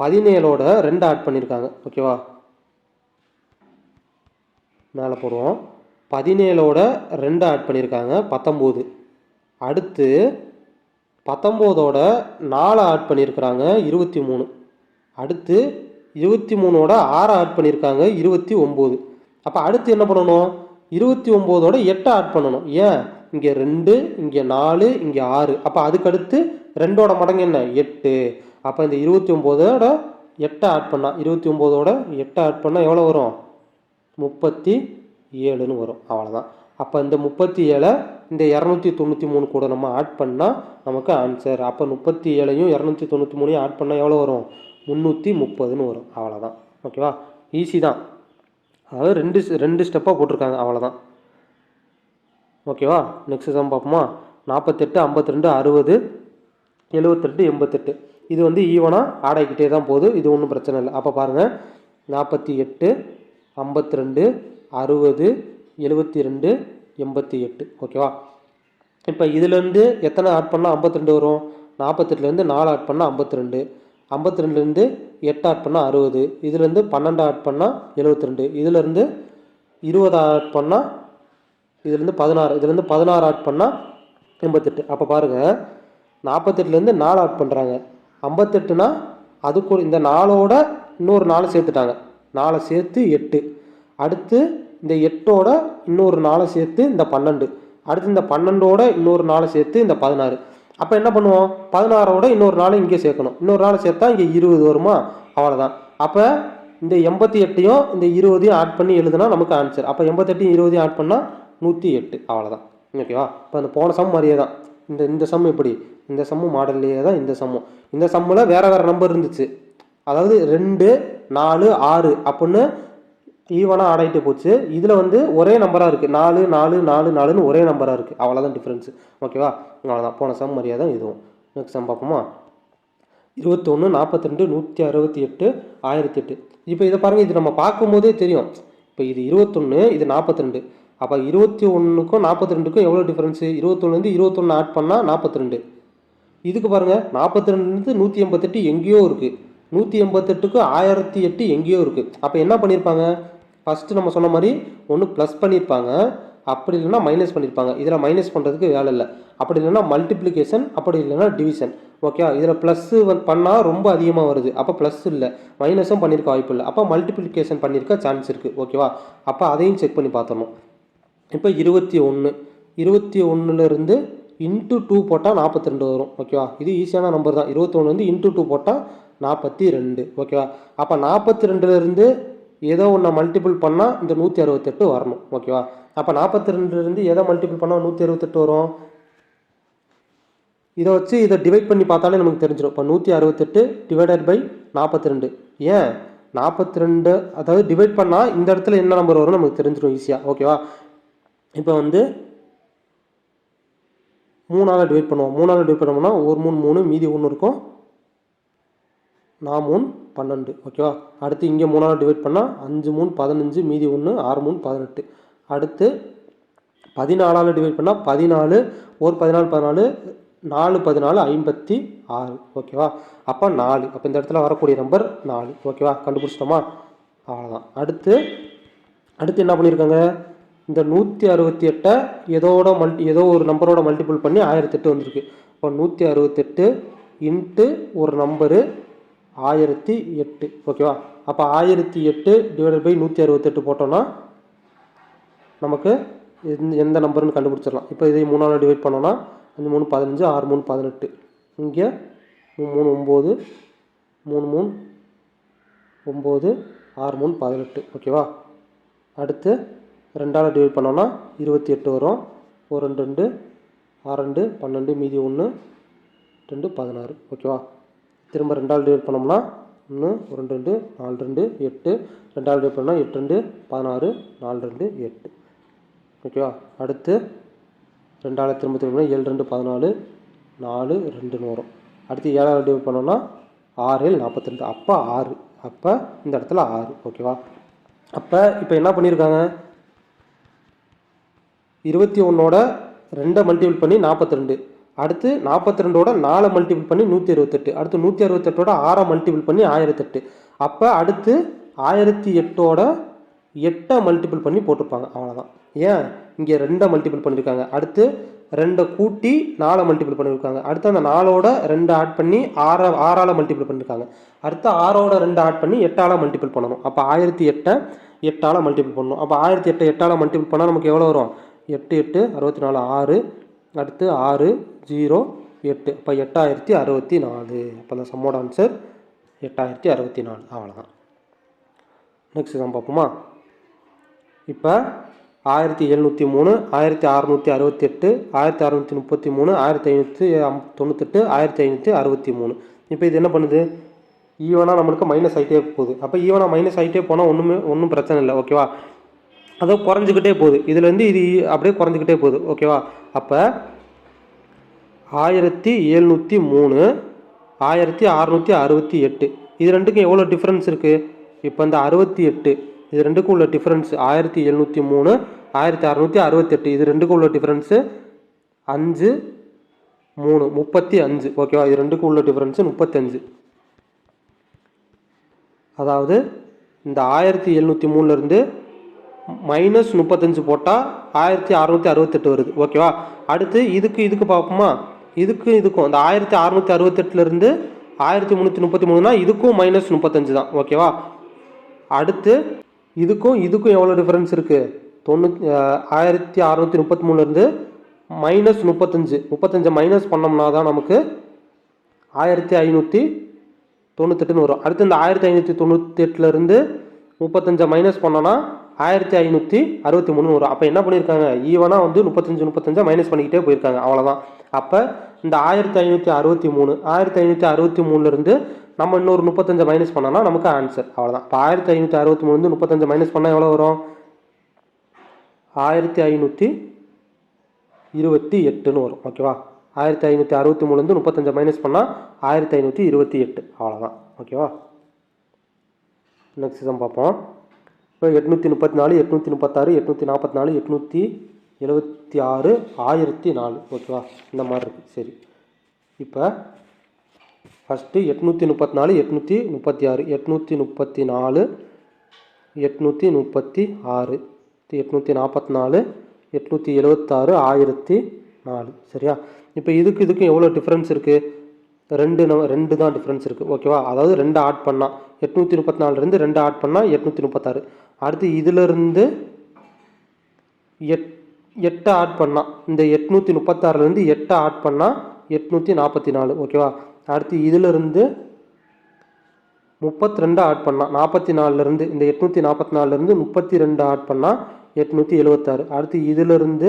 பதினேழோட ரெண்டு ஆட் பண்ணியிருக்காங்க ஓகேவா மேலே போடுவோம். பதினேழோட ரெண்டு ஆட் பண்ணியிருக்காங்க பத்தொம்போது. அடுத்து பத்தொம்போதோட நாலு ஆட் பண்ணியிருக்கிறாங்க இருபத்தி மூணு. அடுத்து இருபத்தி மூணோட ஆறு ஆட் பண்ணியிருக்காங்க இருபத்தி ஒம்பது. அப்போ அடுத்து என்ன பண்ணணும்? இருபத்தி ஒம்போதோட எட்டை ஆட் பண்ணணும். ஏன்? இங்கே ரெண்டு இங்கே நாலு இங்கே ஆறு. அப்போ அதுக்கடுத்து ரெண்டோட மடங்கு என்ன? எட்டு. அப்போ இந்த இருபத்தி ஒம்போதோட எட்டை ஆட் பண்ணால் இருபத்தி ஒம்போதோட எட்டை ஆட் பண்ணால் எவ்வளோ வரும்? முப்பத்தி ஏழுன்னு வரும். அவ்வளோதான் அப்போ இந்த முப்பத்தி ஏழை இந்த இரநூத்தி தொண்ணூற்றி மூணு கூட நம்ம ஆட் பண்ணால் நமக்கு ஆன்சர் அப்போ முப்பத்தி ஏழையும் இரநூத்தி தொண்ணூற்றி மூணையும் ஆட் பண்ணால் எவ்வளோ வரும்? முந்நூற்றி முப்பதுன்னு வரும். அவ்வளோதான் ஓகேவா ஈஸி தான். அதாவது ரெண்டு ரெண்டு ஸ்டெப்பாக போட்டிருக்காங்க. அவ்வளோதான் ஓகேவா நெக்ஸ்ட் சம் பார்ப்போமா? நாற்பத்தெட்டு ஐம்பத்திரெண்டு அறுபது எழுபத்தெட்டு எண்பத்தெட்டு. இது வந்து ஈவனாக ஆடாக்கிட்டே தான் போகுது. இது ஒன்றும் பிரச்சனை இல்லை. அப்போ பாருங்கள் நாற்பத்தி எட்டு ஐம்பத்தி ரெண்டு அறுபது எழுபத்தி ரெண்டு எண்பத்தி எட்டு. ஓகேவா? இப்போ இதுலேருந்து எத்தனை ஆட் பண்ணால் ஐம்பத்தி ரெண்டு வரும்? நாற்பத்தெட்டுலேருந்து நாலு ஆட் பண்ணால் ஐம்பத்தி ரெண்டு. ஐம்பத்தி ரெண்டுலேருந்து எட்டு ஆட் பண்ணால் அறுபது. இதுலேருந்து பன்னெண்டு ஆட் பண்ணால் எழுபத்தி ரெண்டு. இதுலேருந்து இருபது ஆட் பண்ணால் இதுலேருந்து பதினாறு. இதுலேருந்து பதினாறு ஆட் பண்ணால் எண்பத்தெட்டு. அப்போ பாருங்கள் நாற்பத்தெட்டுலேருந்து நாலு ஆட் பண்ணுறாங்க ஐம்பத்தெட்டுனா அதுக்கு ஒரு- இந்த நாளோட இன்னொரு நாலு சேர்த்துட்டாங்க. நாலை சேர்த்து எட்டு. அடுத்து இந்த எட்டோட இன்னொரு நாளை சேர்த்து இந்த பன்னெண்டு. அடுத்து இந்த பன்னெண்டோட இன்னொரு நாளை சேர்த்து இந்த பதினாறு. அப்போ என்ன பண்ணுவோம்? பதினாறோட இன்னொரு நாளை இங்கே சேர்க்கணும். இன்னொரு நாளை சேர்த்தா இங்கே இருபது வருமா? அவ்வளோதான் அப்போ இந்த எண்பத்தி எட்டையும் இந்த இருபதையும் ஆட் பண்ணி எழுதுனா நமக்கு ஆன்சர் அப்போ எண்பத்தெட்டையும் இருபதையும் ஆட் பண்ணால் நூற்றி எட்டு. அவ்வளோதான் ஓகேவா இப்போ அந்த போன சம் மாதிரியே தான் இந்த இந்த சம் எப்படி இந்த சம்மு மாடல்லையே தான் இந்த சம்மும் இந்த சம்மில் வேறு வேறு நம்பர் இருந்துச்சு. அதாவது ரெண்டு நாலு ஆறு. அப்படின்னு ஈவனாக ஆடாயிட்டு போச்சு. இதில் வந்து ஒரே நம்பராக இருக்குது நாலு நாலு நாலு நாலுன்னு ஒரே நம்பராக இருக்குது அவ்வளோதான் டிஃப்ரென்ஸு ஓகேவா அவ்வளோதான் போன சம் மரியாதை தான் இதுவும். நெக்ஸ்ட் சம் பார்ப்போமா? இருபத்தொன்று நாற்பத்தி ரெண்டு நூற்றி அறுபத்தி எட்டு ஆயிரத்தி எட்டு இப்போ இதை பாருங்கள் இது நம்ம பார்க்கும்போதே தெரியும். இப்போ இது இருபத்தொன்று இது நாற்பத்தி ரெண்டு அப்போ இருபத்தி ஒன்றுக்கும் நாற்பத்தி ரெண்டுக்கும் எவ்வளோ டிஃப்ரென்ஸு இருபத்தொன்னுலேருந்து இருபத்தொன்று ஆட் பண்ணால் நாற்பத்தி ரெண்டு இதுக்கு பாருங்கள் நாற்பத்தி ரெண்டுலேருந்து நூற்றி எண்பத்தெட்டு எங்கேயோ இருக்குது நூற்றி எண்பத்தெட்டுக்கு ஆயிரத்தி எட்டு எங்கேயோ இருக்குது அப்போ என்ன பண்ணியிருப்பாங்க ஃபஸ்ட்டு நம்ம சொன்ன மாதிரி ஒன்று ப்ளஸ் பண்ணியிருப்பாங்க அப்படி இல்லைன்னா மைனஸ் பண்ணியிருப்பாங்க இதில் மைனஸ் பண்ணுறதுக்கு வேலை இல்லை. அப்படி இல்லைன்னா மல்டிப்ளிகேஷன் அப்படி இல்லைன்னா டிவிஷன் ஓகேவா இதில் ப்ளஸ்ஸு வந்து பண்ணால் ரொம்ப அதிகமாக வருது. அப்போ ப்ளஸ் இல்லை. மைனஸும் பண்ணியிருக்க வாய்ப்பு இல்லை. அப்போ மல்டிப்ளிகேஷன் பண்ணியிருக்க சான்ஸ் இருக்குது ஓகேவா அப்போ அதையும் செக் பண்ணி பார்த்தணும் இப்போ இருபத்தி ஒன்று இருபத்தி ஒன்றுலேருந்து இன்ட்டு டூ போட்டால் நாற்பத்தி ரெண்டு வரும். ஓகேவா இது ஈஸியான நம்பர் தான். இருபத்தொன்று வந்து இன்ட்டு டூ போட்டால் நாற்பத்தி ரெண்டு. ஓகேவா அப்போ நாற்பத்தி ரெண்டுலேருந்து ஏதோ ஒன்று மல்டிபிள் பண்ணால் இந்த நூற்றி அறுபத்தெட்டு வரணும் ஓகேவா அப்போ நாற்பத்தி ரெண்டுலேருந்து எதை மல்டிபிள் பண்ணால் நூற்றி அறுபத்தெட்டு வரும். இதை வச்சு இதை டிவைட் பண்ணி பார்த்தாலே நமக்கு தெரிஞ்சிடும். இப்போ நூற்றி அறுபத்தெட்டு டிவைடட் பை நாற்பத்தி ரெண்டு ஏன்? நாற்பத்தி ரெண்டு அதாவது டிவைட் பண்ணால் இந்த இடத்துல என்ன நம்பர் வரும் நமக்கு தெரிஞ்சிடும் ஈஸியாக ஓகேவா இப்போ வந்து மூணால் டிவைட் பண்ணுவோம். மூணால் டிவைட் பண்ணோம்னா ஒரு மூணு மூணு மீதி ஒன்று இருக்கும். நான் மூணு பன்னெண்டு. ஓகேவா அடுத்து இங்கே மூணாவது டிவைட் பண்ணால் அஞ்சு மூணு பதினஞ்சு மீதி ஒன்று ஆறு மூணு பதினெட்டு. அடுத்து பதினாலால் டிவைட் பண்ணால் பதினாலு ஒரு பதினாலு பதினாலு நாலு பதினாலு ஐம்பத்தி ஆறு. ஓகேவா அப்போ நாலு. அப்போ இந்த இடத்துல வரக்கூடிய நம்பர் நாலு. ஓகேவா கண்டுபிடிச்சிட்டோமா? அவ்வளோதான் அடுத்து அடுத்து என்ன பண்ணியிருக்காங்க? இந்த நூற்றி அறுபத்தி எட்டை ஏதோட மல்டி ஏதோ ஒரு நம்பரோட மல்டிபிள் பண்ணி ஆயிரத்தெட்டு வந்திருக்கு. இப்போ நூற்றி அறுபத்தெட்டு இன்ட்டு ஒரு நம்பரு ஆயிரத்தி எட்டு. ஓகேவா அப்போ ஆயிரத்தி எட்டு டிவைடட் பை நூற்றி அறுபத்தெட்டு போட்டோன்னா நமக்கு எந்த எந்த நம்பர்னு கண்டுபிடிச்சிடலாம். இப்போ இதை மூணாவில் டிவைட் பண்ணோன்னா அஞ்சு மூணு பதினஞ்சு ஆறு மூணு பதினெட்டு. இங்கே மூணு மூணு ஒம்பது மூணு மூணு ஒம்பது ஆறு மூணு பதினெட்டு. ஓகேவா அடுத்து ரெண்டால் டிவைட் பண்ணோன்னா இருபத்தி எட்டு வரும். ஒரு ரெண்டு ரெண்டு ஆறு ரெண்டு பன்னெண்டு மீதி ஒன்று ரெண்டு பதினாறு. ஓகேவா திரும்ப ரெண்டால் டிவைட் பண்ணோம்னா ஒன்று ரெண்டு ரெண்டு நாலு ரெண்டு எட்டு. ரெண்டால் டிவைட் பண்ணால் எட்டு ரெண்டு பதினாறு நாலு ரெண்டு எட்டு. ஓகேவா அடுத்து ரெண்டால் திரும்ப திரும்ப ஏழு ரெண்டு பதினாலு நாலு ரெண்டுன்னு வரும். அடுத்து ஏழாவது டிவைட் பண்ணோம்னா ஆறு ஏழு நாற்பத்தி ரெண்டு. அப்போ ஆறு. அப்போ இந்த இடத்துல ஆறு. ஓகேவா அப்போ இப்போ என்ன பண்ணியிருக்காங்க இருபத்தி ஒன்றோட ரெண்டை மல்டிபிள் பண்ணி நாற்பத்தி ரெண்டு. அடுத்து நாற்பத்தி ரெண்டோட நாலு மல்டிபிள் பண்ணி நூற்றி அறுபத்தெட்டு. அடுத்து நூற்றி அறுபத்தெட்டோட ஆறை மல்டிபிள் பண்ணி ஆயிரத்தெட்டு. அப்போ அடுத்து ஆயிரத்தி எட்டோட எட்டை மல்டிபிள் பண்ணி போட்டிருப்பாங்க. அவ்வளோதான் ஏன்? இங்கே ரெண்டை மல்டிபிள் பண்ணியிருக்காங்க அடுத்து ரெண்டை கூட்டி நாலை மல்டிபிள் பண்ணியிருக்காங்க அடுத்து அந்த நாலோட ரெண்டு ஆட் பண்ணி ஆற ஆறால் மல்டிபிள் பண்ணியிருக்காங்க அடுத்து ஆறோட ரெண்டு ஆட் பண்ணி எட்டால் மல்டிபிள் பண்ணணும். அப்போ ஆயிரத்தி எட்டை எட்டால் மல்டிபிள் பண்ணணும். அப்போ ஆயிரத்தி எட்டை எட்டால் மல்டிபிள் பண்ணால் நமக்கு எவ்வளோ வரும்? எட்டு எட்டு அறுபத்தி நாலு ஆறு. அடுத்து ஆறு ஜீரோ எட்டு அப்போ எட்டாயிரத்தி அறுபத்தி நாலு. அப்போ அந்த சம்மோட ஆன்சர் எட்டாயிரத்தி அறுபத்தி நாலு. அவ்வளோதான் நெக்ஸ்ட் தான் பார்ப்போமா? இப்போ ஆயிரத்தி எழுநூற்றி மூணு ஆயிரத்தி அறநூற்றி அறுபத்தி எட்டு ஆயிரத்தி அறநூற்றி முப்பத்தி மூணு ஆயிரத்தி ஐநூற்றி தொண்ணூத்தெட்டு ஆயிரத்தி ஐநூற்றி அறுபத்தி மூணு. இப்போ இது என்ன பண்ணுது? ஈவனாக நம்மளுக்கு மைனஸ் ஆகிட்டே போகுது. அப்போ ஈவனாக மைனஸ் ஆகிட்டே போனால் ஒன்றுமே ஒன்றும் பிரச்சனை இல்லை. ஓகேவா அதோ குறைஞ்சிக்கிட்டே போகுது. இதுலேருந்து இது அப்படியே குறைஞ்சிக்கிட்டே போகுது. ஓகேவா அப்போ ஆயிரத்தி எழுநூற்றி மூணு ஆயிரத்தி அறநூற்றி அறுபத்தி எட்டு. இது ரெண்டுக்கும் எவ்வளோ டிஃப்ரென்ஸ் இருக்குது இப்போ இந்த அறுபத்தி எட்டு இது ரெண்டுக்கும் உள்ள டிஃப்ரென்ஸ் ஆயிரத்தி எழுநூற்றி மூணு ஆயிரத்தி அறநூற்றி அறுபத்தெட்டு இது ரெண்டுக்கும் உள்ள டிஃப்ரென்ஸு அஞ்சு மூணு முப்பத்தி அஞ்சு. ஓகேவா இது ரெண்டுக்கும் உள்ள டிஃப்ரென்ஸு முப்பத்தஞ்சு. அதாவது இந்த ஆயிரத்தி எழுநூற்றி மூணுலேருந்து மைனஸ் முப்பத்தஞ்சு போட்டால் ஆயிரத்தி அறநூற்றி அறுபத்தெட்டு வருது. ஓகேவா அடுத்து இதுக்கு இதுக்கு பார்ப்போமா? இதுக்கும் இதுக்கும் அந்த ஆயிரத்தி அறநூற்றி அறுபத்தெட்டுலேருந்து ஆயிரத்தி முந்நூற்றி முப்பத்தி மூணுனா இதுக்கும் மைனஸ் முப்பத்தஞ்சு தான். ஓகேவா அடுத்து இதுக்கும் இதுக்கும் எவ்வளோ டிஃப்ரென்ஸ் இருக்குது தொண்ணூற்றி ஆயிரத்தி அறநூற்றி முப்பத்தி மூணுலேருந்து மைனஸ் முப்பத்தஞ்சு. முப்பத்தஞ்சை மைனஸ் பண்ணோம்னா தான் நமக்கு ஆயிரத்தி ஐநூற்றி தொண்ணூத்தெட்டுன்னு வரும். அடுத்து இந்த ஆயிரத்தி ஐநூற்றி தொண்ணூத்தெட்டுலேருந்து முப்பத்தஞ்சை மைனஸ் பண்ணோன்னா ஆயிரத்தி ஐநூற்றி அறுபத்தி மூணு வரும் அப்போ என்ன பண்ணியிருக்காங்க ஈவனாக வந்து முப்பத்தஞ்சு முப்பத்தஞ்சா மைனஸ் பண்ணிக்கிட்டே போயிருக்காங்க. அவ்வளோதான் அப்போ இந்த ஆயிரத்தி ஐநூற்றி அறுபத்தி மூணு ஆயிரத்தி ஐநூற்றி அறுபத்தி மூணுலேருந்து நம்ம இன்னொரு முப்பத்தஞ்சு மைனஸ் பண்ணோம்னா நமக்கு ஆன்சர் அவ்வளோதான் இப்போ ஆயிரத்தி ஐநூற்றி அறுபத்தி மூணுலேருந்து முப்பத்தஞ்சு மைனஸ் பண்ணால் எவ்வளோ வரும்? ஆயிரத்தி ஐநூற்றி இருபத்தி எட்டுன்னு வரும். ஓகேவா ஆயிரத்தி ஐநூற்றி அறுபத்தி மூணுலேருந்து முப்பத்தஞ்சு மைனஸ் பண்ணால் ஆயிரத்தி ஐநூற்றி இருபத்தி எட்டு. அவ்வளோதான் ஓகேவா நெக்ஸ்ட் தான் பார்ப்போம். எட்நூற்றி முப்பத்தி நாலு எட்நூற்றி முப்பத்தாறு எட்நூற்றி நாற்பத்தி நாலு எட்நூற்றி எழுபத்தி ஆறு ஆயிரத்தி நாலு. ஓகேவா? இந்த மாதிரி இருக்குது சரி. இப்போ ஃபஸ்ட்டு எட்நூற்றி முப்பத்தி நாலு எட்நூற்றி முப்பத்தி ஆறு எட்நூற்றி முப்பத்தி நாலு எட்நூற்றி முப்பத்தி ஆறு எட்நூற்றி நாற்பத்தி நாலு எட்நூற்றி எழுபத்தாறு ஆயிரத்தி நாலு. சரியா? இப்போ இதுக்கு இதுக்கும் எவ்வளோ டிஃப்ரென்ஸ் இருக்குது ரெண்டு நம்ம ரெண்டு தான் டிஃப்ரென்ஸ் இருக்குது ஓகேவா அதாவது ரெண்டு ஆட் பண்ணால் எட்நூற்றி முப்பத்தி நாலுலேருந்து ரெண்டு ஆட் பண்ணால் எட்நூற்றி முப்பத்தாறு. அடுத்து இதிலிருந்து எட் எட்டை ஆட் பண்ணால் இந்த எட்நூற்றி முப்பத்தாறுலேருந்து எட்டை ஆட் பண்ணால் எட்நூற்றி நாற்பத்தி நாலு. ஓகேவா அடுத்து இதிலிருந்து முப்பத்தி ரெண்டு ஆட் பண்ணால் நாற்பத்தி நாலுலேருந்து இந்த எட்நூற்றி நாற்பத்தி நாலுலேருந்து முப்பத்தி ரெண்டு ஆட் பண்ணால் எட்நூற்றி எழுபத்தாறு அடுத்து இதிலிருந்து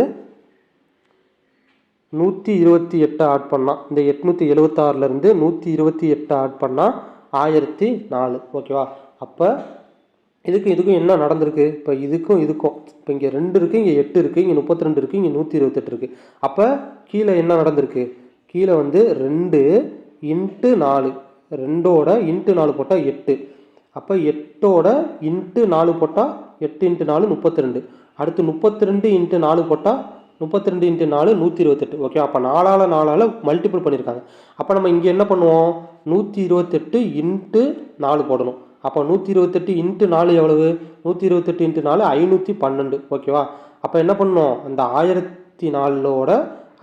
நூற்றி இருபத்தி எட்டு ஆட் பண்ணால் இந்த எட்நூற்றி எழுபத்தாறுலேருந்து நூற்றி இருபத்தி எட்டு ஆட் பண்ணால் ஆயிரத்தி நாலு. ஓகேவா அப்போ இதுக்கும் இதுக்கும் என்ன நடந்திருக்கு? இப்போ இதுக்கும் இதுக்கும். இப்போ இங்கே ரெண்டு இருக்குது இங்கே எட்டு இருக்குது இங்கே முப்பத்தி ரெண்டு இருக்குது இங்கே நூற்றி இருபத்தெட்டு இருக்குது அப்போ கீழே என்ன நடந்திருக்கு? கீழே வந்து ரெண்டு இன்ட்டு நாலு. ரெண்டோட இன்ட்டு நாலு போட்டால் எட்டு. அப்போ எட்டோட இன்ட்டு நாலு போட்டால் எட்டு இன்ட்டு நாலு முப்பத்தி ரெண்டு அடுத்து முப்பத்தி ரெண்டு இன்ட்டு நாலு போட்டால் முப்பத்தி ரெண்டு இன்ட்டு நாலு நூற்றி இருபத்தெட்டு ஓகே அப்போ நாலால் நாலால் மல்டிபிள் பண்ணியிருக்காங்க அப்போ நம்ம இங்கே என்ன பண்ணுவோம்? நூற்றி இருபத்தெட்டு இன்ட்டு நாலு போடணும். அப்போ நூற்றி இருபத்தெட்டு இன்ட்டு நாலு எவ்வளவு? நூற்றி இருபத்தெட்டு இன்ட்டு நாலு ஐநூற்றி பன்னெண்டு ஓகேவா அப்போ என்ன பண்ணணும் அந்த ஆயிரத்தி நாலோட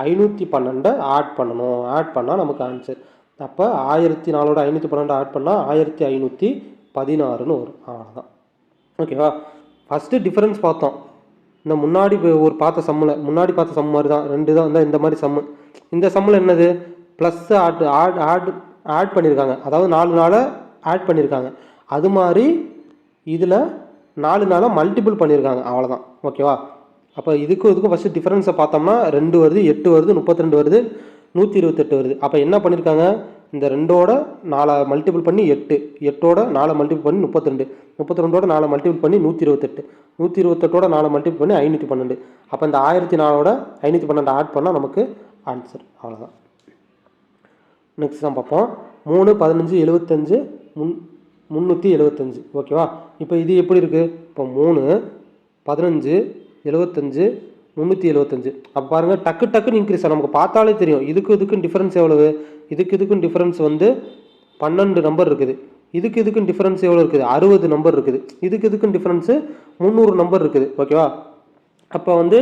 ஐநூற்றி பன்னெண்டை ஆட் பண்ணணும். ஆட் பண்ணால் நமக்கு ஆன்சர் அப்போ ஆயிரத்தி நாலோட ஐநூற்றி பன்னெண்டு ஆட் பண்ணால் ஆயிரத்தி ஐநூற்றி பதினாறுன்னு வரும். அவ்வளோதான் ஓகேவா ஃபஸ்ட்டு டிஃப்ரென்ஸ் பார்த்தோம். இந்த முன்னாடி ஒரு பார்த்த சம்மில் முன்னாடி பார்த்த சம் மாதிரி தான் ரெண்டு தான் இந்த மாதிரி சம்மு. இந்த சம்மில் என்னது? Plus add add add add பண்ணியிருக்காங்க அதாவது நாலு நாளை ஆட் பண்ணியிருக்காங்க அது மாதிரி இதில் நாலு நாளாக மல்டிபிள் பண்ணியிருக்காங்க அவ்வளோதான் ஓகேவா அப்போ இதுக்கும் இதுக்கும் ஃபஸ்ட்டு டிஃப்ரென்ஸை பார்த்தோம்னா ரெண்டு வருது எட்டு வருது முப்பத்தி ரெண்டு வருது நூற்றி இருபத்தெட்டு வருது. அப்போ என்ன பண்ணியிருக்காங்க இந்த ரெண்டோட நாலை மல்டிபிள் பண்ணி எட்டு. எட்டோட நாலை மல்டிபிள் பண்ணி முப்பத்திரெண்டு. முப்பத்தி ரெண்டோட நாலை மல்டிபிள் பண்ணி நூற்றி இருபத்தெட்டு நூற்றி இருபத்தெட்டோட நாலை மல்டிபிள் பண்ணி ஐநூற்றி பன்னெண்டு அப்போ இந்த ஆயிரத்தி நாலோட ஐநூற்றி பன்னெண்டு ஆட் பண்ணால் நமக்கு ஆன்சர் அவ்வளோதான் நெக்ஸ்ட் தான் பார்ப்போம். மூணு பதினஞ்சு எழுபத்தஞ்சு முன் முந்நூற்றி எழுபத்தஞ்சு ஓகேவா இப்போ இது எப்படி இருக்குது இப்போ மூணு பதினஞ்சு எழுபத்தஞ்சு முந்நூற்றி எழுபத்தஞ்சு அப்போ பாருங்கள் டக்கு டக்குன்னு இன்க்ரீஸ் ஆகும் நமக்கு பார்த்தாலே தெரியும். இதுக்கு இதுக்கும் டிஃப்ரென்ஸ் எவ்வளவு? இதுக்கு இதுக்கும் டிஃப்ரென்ஸ் வந்து பன்னெண்டு நம்பர் இருக்குது. இதுக்கு இதுக்கும் டிஃப்ரென்ஸ் எவ்வளோ இருக்குது? அறுபது நம்பர் இருக்குது. இதுக்கு இதுக்கும் டிஃப்ரென்ஸு முந்நூறு நம்பர் இருக்குது. ஓகேவா அப்போ வந்து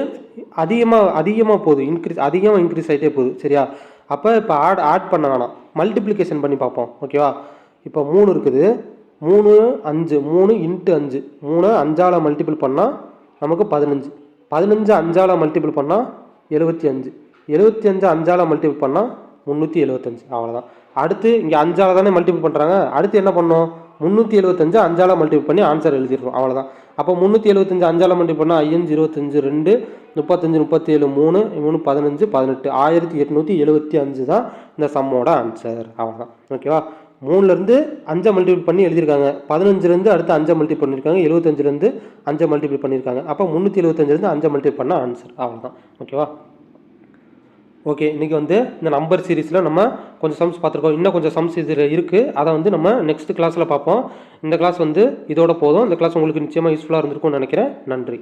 அதிகமாக அதிகமாக போகுது. இன்க்ரீஸ் அதிகமாக இன்க்ரீஸ் ஆகிட்டே போகுது. சரியா? அப்போ இப்போ ஆட் ஆட் பண்ண வேணாம். மல்டிப்ளிகேஷன் பண்ணி பார்ப்போம். ஓகேவா இப்போ மூணு இருக்குது. மூணு அஞ்சு. மூணு இன்ட்டு அஞ்சு. மூணு அஞ்சால் மல்டிபிள் பண்ணால் நமக்கு பதினஞ்சு. பதினஞ்சு அஞ்சால் மல்டிபிள் பண்ணால் எழுபத்தி அஞ்சு. எழுபத்தி அஞ்சு அஞ்சால் மல்டிபிள் பண்ணால் முந்நூற்றி எழுபத்தஞ்சு அவ்வளோதான் அடுத்து இங்கே அஞ்சால் தானே மல்டிபிள் பண்ணுறாங்க அடுத்து என்ன பண்ணோம்? முந்நூற்றி எழுபத்தஞ்சு அஞ்சால் மல்டிபிள் பண்ணி ஆன்சர் எழுதிடுறோம். அவ்வளோதான் அப்போ முந்நூற்றி எழுபத்தஞ்சு அஞ்சால் மல்டிபிள் பண்ணால் ஐயஞ்சு இருபத்தஞ்சு ரெண்டு முப்பத்தஞ்சு முப்பத்தி ஏழு மூணு மூணு பதினஞ்சு பதினெட்டு. ஆயிரத்தி எட்நூற்றி எழுபத்தி அஞ்சு தான் இந்த சம்மோட ஆன்சர் அவ்வளோதான் ஓகேவா மூணுலேருந்து அஞ்சை மல்டிபிள் பண்ணி எழுதியிருக்காங்க. பதினஞ்சுலேருந்து அடுத்து அஞ்சை மல்டிபிள் பண்ணியிருக்காங்க. எழுபத்தஞ்சிலேருந்து அஞ்சை மல்டிபிள் பண்ணியிருக்காங்க. அப்போ முந்நூற்றி எழுபத்தஞ்சிலேருந்து அஞ்சை மல்டிபிள் பண்ண ஆன்சர் அவ்வளோதான் ஓகேவா ஓகே இன்றைக்கி வந்து இந்த நம்பர் சீரிஸில் நம்ம கொஞ்சம் சம்ஸ் பார்த்துருக்கோம். இன்னும் கொஞ்சம் சம்ஸ் இதில் இருக்குது அதை வந்து நம்ம நெக்ஸ்ட் கிளாஸில் பார்ப்போம். இந்த கிளாஸ் வந்து இதோட போதும். இந்த கிளாஸ் உங்களுக்கு நிச்சயமாக யூஸ்ஃபுல்லாக இருந்திருக்கும்னு நினைக்கிறேன். நன்றி.